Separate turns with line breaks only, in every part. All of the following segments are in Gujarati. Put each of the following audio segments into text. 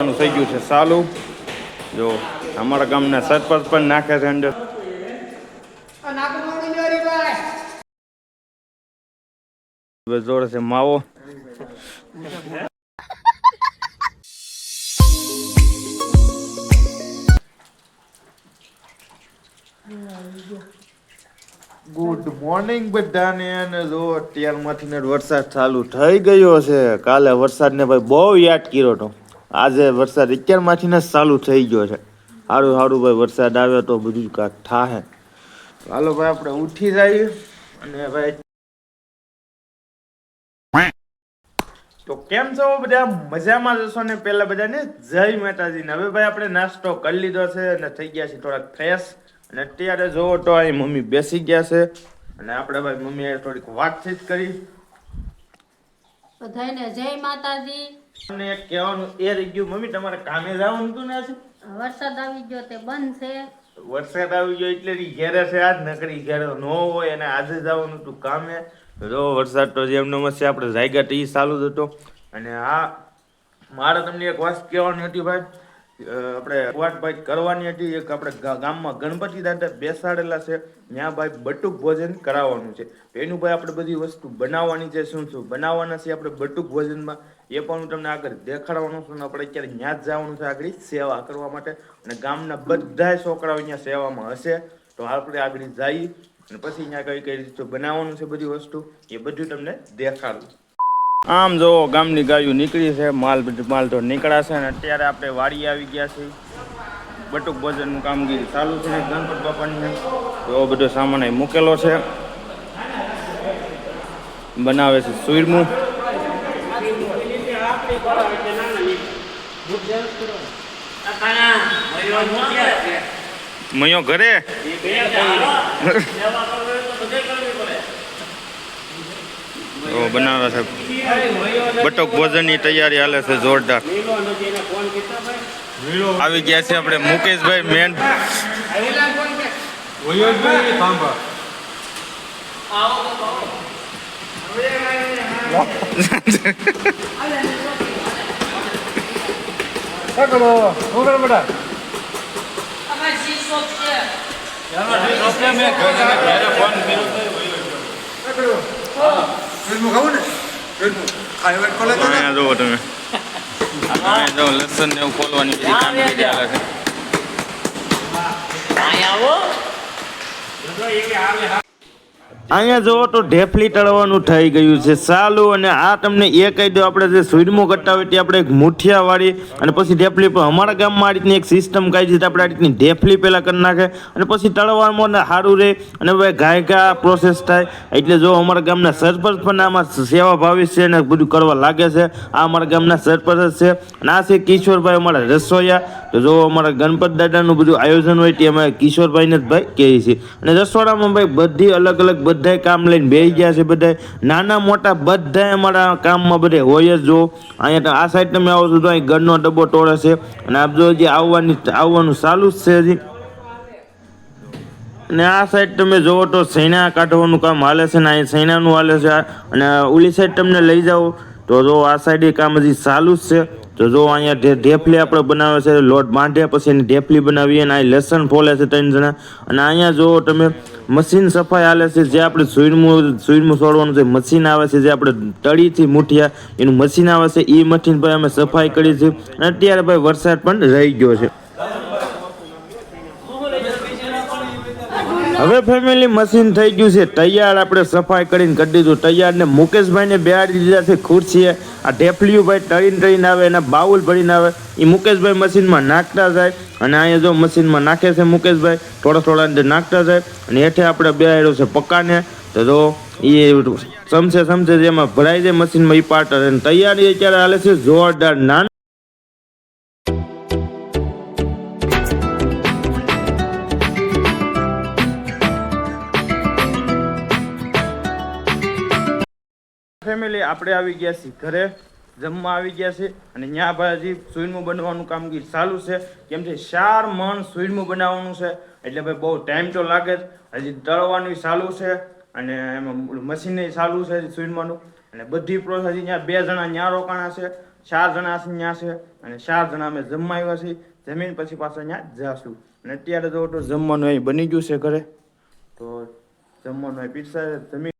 થઈ ગયું છે સાલું જો, અમારા ગામના સરપંચ પણ નાખે છે અંદર. જોડે છે માવો. ગુડ મોર્નિંગ બધાને અને જો, અત્યારમાંથી ને વરસાદ ચાલુ થઈ ગયો છે. કાલે વરસાદને ભાઈ બહુ યાદ કર્યો હતો. આજે વરસાદ અત્યારમાંથી ને ચાલુ થઈ ગયો છે. સારું સારું ભાઈ, વરસાદ આવ્યો તો બધું કાંક થાહે. હાલો ભાઈ, આપણે ઉઠી જઈએ અને ભાઈ તો કેમ છો બધા? મજામાં જશો ને પેલા બધાને? જય માતાજી. ને હવે ભાઈ આપણે નાસ્તો કરી લીધો છે અને થઈ ગયા છે થોડાક ફ્રેશ. અને અત્યારે જોવો તો અહીં મમ્મી બેસી ગયા છે. અને આપણે ભાઈ મમ્મીએ થોડીક વાતચીત કરી.
બધાને જય માતાજી.
તમને કહેવાનું એ રહી ગયું મમ્મી તમારે કામે જવાનું હતું ને આજે?
વરસાદ આવી ગયો તે બંધ છે.
વરસાદ આવી ગયો એટલે ઘેરે છે આજ નકરી ઘેરે ન હોય અને આજે જવાનું હતું કામે. જો વરસાદ તો જેમ નમસ્તે આપણે જાયગા તો ઈ ચાલુ જ હતો. અને આ મારે તમને એક વાત કહેવાની હતી ભાઈ. આપણે કુવાટભાઈ કરવાની હતી, એક આપણે ગામમાં ગણપતિ દાદા બેસાડેલા છે, ત્યાં ભાઈ બટુક ભોજન કરાવવાનું છે. એનું ભાઈ આપણે બધી વસ્તુ બનાવવાની છે, શું શું બનાવવાના છે આપણે બટુક ભોજનમાં, એ પણ હું તમને આગળ દેખાડવાનું છું ને આપણે અત્યારે ત્યાં જ જવાનું છે આગળ સેવા કરવા માટે. અને ગામના બધા છોકરાઓ અહીંયા સેવામાં હશે. તો આપણે આગળ જઈ અને પછી અહીંયા કઈ કઈ રીતે બનાવવાનું છે બધી વસ્તુ, એ બધું તમને દેખાડું. આમ જો ગામની ગાયું નીકળી છે, માલ માલ તો નીકળ્યા છે અને અત્યારે આપણે વાડી આવી ગયા છીએ. બટુક ભોજનનું કામગીરી ચાલુ છે, ગણપત બાપાની. એવો બધો સામાન મૂકેલો છે. બનાવે છે સુઈરમું મયો ઘરે? તો બનાવે છે. બટક ભોજનની તૈયારી હાલે છે જોરદાર. આવી ગયા છે આપણે મુકેશભાઈ મેન. અહીંયા જુઓ તમે. જો લસણ ને એવું ખોલવાની બધી કામગીરી છે. અહીંયા જુઓ તો ઢેફલી તળવાનું થઈ ગયું છે. સાલું અને આ તમને એ કહી દો, આપણે જે સુરમો કરતા હોય તે આપણે એક મુઠિયા વાળી અને પછી ઢેફલી પણ અમારા ગામમાં આ રીતની એક સિસ્ટમ કહી છે, આપણે આ રીતની ઢેફલી પહેલાં કરી નાખે અને પછી તળવામાં સારું રહે અને ભાઈ ગાય ગા પ્રોસેસ થાય. એટલે જો અમારા ગામના સરપંચ પણ આમાં સેવા ભાવી છે અને બધું કરવા લાગે છે, આ અમારા ગામના સરપંચ છે. અને આ છે કિશોરભાઈ અમારા રસોઈયા. તો જો અમારા ગણપત દાદાનું બધું આયોજન હોય તે અમે કિશોરભાઈને જ ભાઈ કહીએ છીએ. અને રસોડામાં ભાઈ બધી અલગ અલગ બધાય કામ લઈને બેસી ગયા છે બધાય. નાના મોટા બધાય અમારા કામમાં બધે હોય જ જો. અહીંયા આ સાઈડ તમે આવો છો તો અહીં ઘરનો ડબ્બો ટોળે છે. અને આપ જો હજી આવવાની આવવાનું ચાલુ જ છે હજી. અને આ સાઈડ તમે જોવો તો સૈના કાઢવાનું કામ હાલે છે ને અહીં સૈનાનું હાલે છે અને ઓલી સાઈડ તમને લઈ જાઓ. તો જો આ સાઈડ કામ હજી ચાલુ જ છે. તો જો અહીંયા ઢેફલી આપણે બનાવે છે, લોટ બાંધ્યા પછી એની ઢેફલી બનાવીએ અને અહીં લસણ ફોલે છે ત્રણ જણા. અને અહીંયા જુઓ તમે મશીન સફાઈ હાલે છે, જે આપણે સુઈરમું સુઈરમું છોડવાનું છે. મશીન આવે છે, જે આપણે તળીથી મૂઠિયા, એનું મશીન આવે છે એ મશીન ભાઈ અમે સફાઈ કરી છે. અને અત્યારે ભાઈ વરસાદ પણ રહી ગયો છે. હવે ફેમિલી મશીન થઈ ગયું છે. તૈયાર આપણે સફાઈ કરીને કરી દીધું. તૈયાર ને મુકેશભાઈને બેહાડી દીધા છે ખુરશીએ. આ ઢેફલીઓ ભાઈ તળીને તળીને આવે, એના બાઉલ ભરીને આવે. એ મુકેશભાઈ મશીનમાં નાખતા જાય અને અહીંયા જો મશીનમાં નાખે છે મુકેશભાઈ, થોડા થોડા અંદર નાખતા જાય અને હેઠે આપણે બેહાડ્યો છે પક્કાને. તો જો એ સમસે સમસે જેમાં ભરાઈ જાય મશીનમાં એ પાર્ટ અને તૈયારી અત્યારે હાલે છે. જોરદાર નાન ફેમિલી આપણે આવી ગયા છીએ. ઘરે જમવા આવી ગયા છે અને ત્યાં ભાઈ સુઈરમું બનવાનું કામગીરી ચાલુ છે. કેમ છે ચાર મણ સુઈરમું બનાવવાનું છે. એટલે ભાઈ બહુ ટાઈમ તો લાગે જ. હજી તળવાનું ચાલુ છે અને એમાં મશીન ચાલુ છે સુઈરમાનું અને બધી પ્રોસેસ ત્યાં બે જણા ત્યાં રોકાણા છે. ચાર જણા છે ત્યાં છે અને ચાર જણા અમે જમવા આવ્યા છીએ. જમીન પછી પાછા ત્યાં જાશું. અને અત્યારે તો જમવાનું અહીં બની ગયું છે ઘરે. તો જમવાનું અહીં પીરસાય જમીન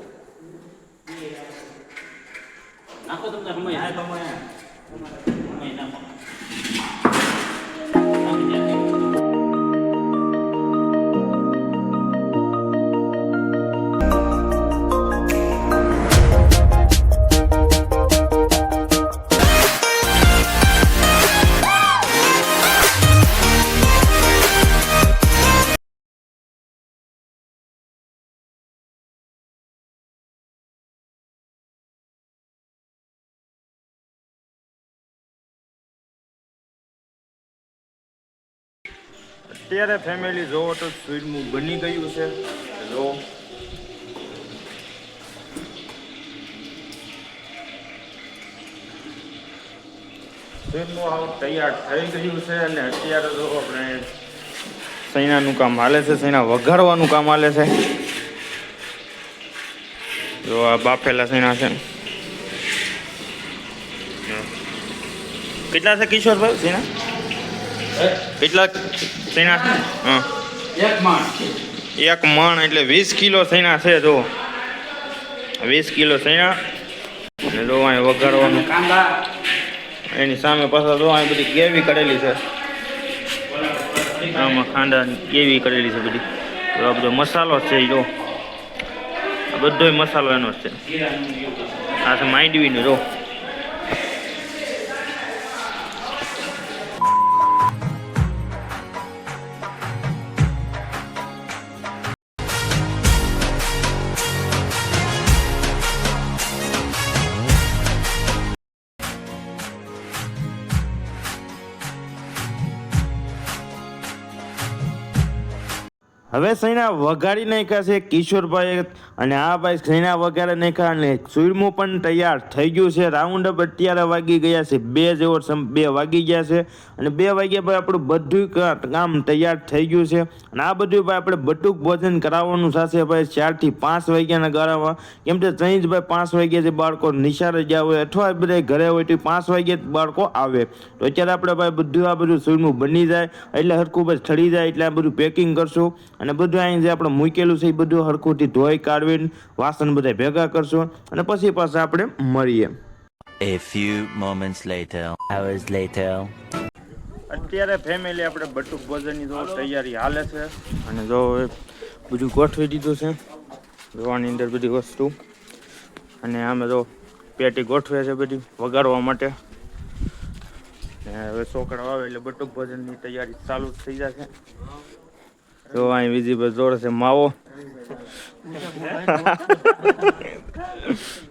નાખો તમને સમય સમય નાખો
અત્યારે ફેમિલી જોવો તો સ્વીટનું બની ગયું છે. જો. આવું તૈયાર થઈ ગયું છે અને અત્યારે જો આપણે સૈનાનું કામ હાલે છે, સૈના વઘારવાનું કામ હાલે છે. જો આ બાફેલા સૈના છે. કેટલા છે કિશોરભાઈ, સૈના? કેટલા? સૈના
એક માણ
એક મણ એટલે વીસ કિલો સૈના છે જો વીસ કિલો સૈના અને જો અહીં વઘારવાનું. એની સામે પાછળ જો અહીં બધી ગ્રેવી કરેલી છે. આમાં ખાંડા ગ્રેવી કરેલી છે બધી. તો આ બધો મસાલો છે જો આ બધોય મસાલો એનો છે. આ છે માંડવીનો જો હવે સૈના વઘાડી નાખ્યા છે કિશોરભાઈ અને આ ભાઈ સૈના વઘારે નાખ્યા અને સુરમું પણ તૈયાર થઈ ગયું છે. રાઉન્ડ અપ અત્યારે વાગી ગયા છે. બે જેવો બે વાગી ગયા છે. અને બે વાગ્યા ભાઈ આપણું બધું કામ તૈયાર થઈ ગયું છે. અને આ બધું ભાઈ આપણે બટુક ભોજન કરાવવાનું થશે ભાઈ ચારથી પાંચ વાગ્યાના ગાળામાં. કેમ કે ત્યાં જ ભાઈ પાંચ વાગ્યા જે બાળકો નિશાળે ગયા હોય અથવા બધા ઘરે હોય તો પાંચ વાગ્યા બાળકો આવે. તો અત્યારે આપણે ભાઈ બધું, આ બધું સુરમું બની જાય. એટલે હરખું બસ ઠરી જાય. એટલે આ બધું પેકિંગ કરશું. અને બધું અહીં જે આપણે મૂકેલું છે એ બધું હરખુંથી ધોઈ કાઢવીને વાસણ બધા ભેગા કરશો અને પછી પાછા આપણે મળીએ.
A few moments later. Hours later.
અત્યારે ફેમિલી આપણે બટુક ભોજનની જો તૈયારી હાલે છે. અને જો બધું ગોઠવી દીધું છે. જોવાની અંદર બધી વસ્તુ. અને આમે જો પેટી ગોઠવે છે બધી વગાડવા માટે. ને હવે છોકરા આવે એટલે બટુક ભોજનની તૈયારી ચાલુ થઈ જશે. જો અહીં બીજી બસ જોડે છે માવો.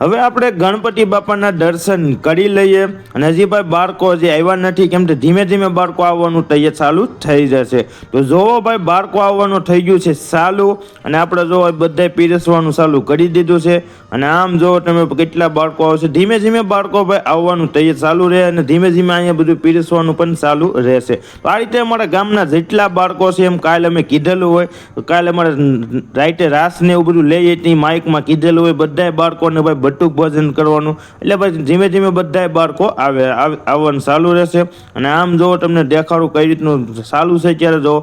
હવે આપણે ગણપતિ બાપાના દર્શન કરી લઈએ. અને હજી ભાઈ બાળકો હજી આવ્યા નથી, કેમ કે ધીમે ધીમે બાળકો આવવાનું તૈયાર ચાલુ થઈ જશે. તો જોવો ભાઈ, બાળકો આવવાનું થઈ ગયું છે ચાલુ. અને આપણે જો બધાય પીરસવાનું ચાલુ કરી દીધું છે. અને આમ જો તમે કેટલા બાળકો આવશે ધીમે ધીમે બાળકો ભાઈ આવવાનું તૈયાર ચાલુ રહે અને ધીમે ધીમે અહીંયા બધું પીરસવાનું પણ ચાલુ રહેશે. તો આ રીતે અમારા ગામના જેટલા બાળકો છે, એમ કાલે અમે કીધેલું હોય કાલે અમારે રાઈટે રાસ ને એવું બધું લઈએ તે માઇકમાં કીધેલું હોય, બધાય બાળકોને ભાઈ બટુક ભોજન કરવાનું. એટલે પછી ધીમે ધીમે બધાય બાળકો આવે આવવાનું ચાલુ રહેશે. અને આમ જો તમને દેખાડું કઈ રીતનું ચાલુ છે ત્યારે જો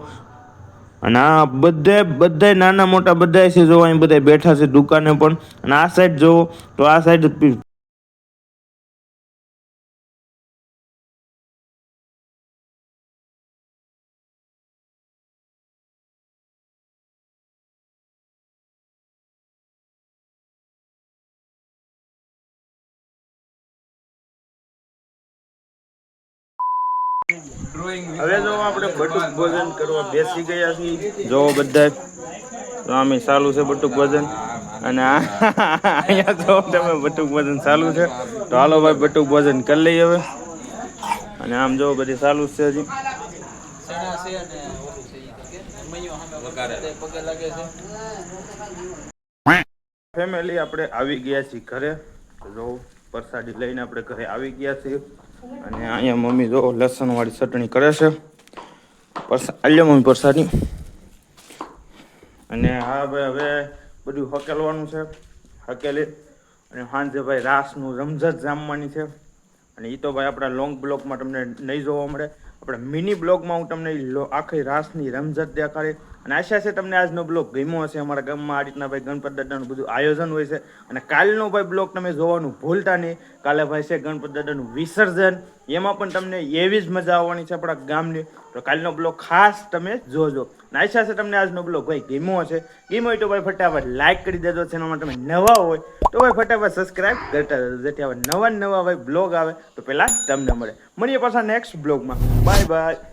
અને આ બધે, બધાય નાના મોટા બધાય છે જો અહીં બધા બેઠા છે દુકાને પણ. અને આ સાઈડ જો તો આ સાઈડ હવે જો આપણે બટુક ભોજન કરવા બેસી ગયા છીએ. જો બધા તો આમે ચાલુ છે બટુક ભોજન. અને અહીંયા જો તમે બટુક ભોજન ચાલુ છે. તો હાલો ભાઈ બટુક ભોજન કરી લઈએ હવે. અને આમ જો બધી ચાલુ જ છે હજી. ફેમિલી આપણે આવી ગયા છીએ ઘરે. જો પ્રસાદી લઈને આપણે ઘરે આવી ગયા છીએ. અને અહીંયા મમ્મી જો લસણવાળી ચટણી કરે છે. આલ્યો મમ્મી પ્રસાદી. અને હા ભાઈ, હવે બધું હકેલવાનું છે. હકેલી અને સાંજે ભાઈ રાસનું રમઝટ જામવાની છે. અને એ તો ભાઈ આપણા લોંગ બ્લોગમાં તમને નહીં જોવા મળે. આપણા મિની બ્લોગમાં હું તમને આખી રાસની રમઝટ દેખાડી. અને આશા છે તમને આજનો બ્લોગ ગમ્યો હશે. અમારા ગામમાં આ રીતના ભાઈ ગણપત દાદાનું બધું આયોજન હોય છે. અને કાલનો ભાઈ બ્લોગ તમે જોવાનું ભૂલતા નહીં. કાલે ભાઈ છે ગણપત દાદાનું વિસર્જન. એમાં પણ તમને એવી જ મજા આવવાની છે આપણા ગામની. તો કાલનો બ્લોગ ખાસ તમે જોજો. અને આશા છે તમને આજનો બ્લોગ ભાઈ ગમ્યો હશે. ગમ્યો હોય તો ભાઈ ફટાફટ લાઇક કરી દેજો. ચેનલમાં તમે નવા હોય તો ભાઈ ફટાફટ સબસ્ક્રાઇબ કરતા રહેજો. જેથી હવે નવા નવા ભાઈ બ્લોગ આવે તો પહેલાં તમને મળે. મળીએ પાછા નેક્સ્ટ બ્લોગમાં. Bye bye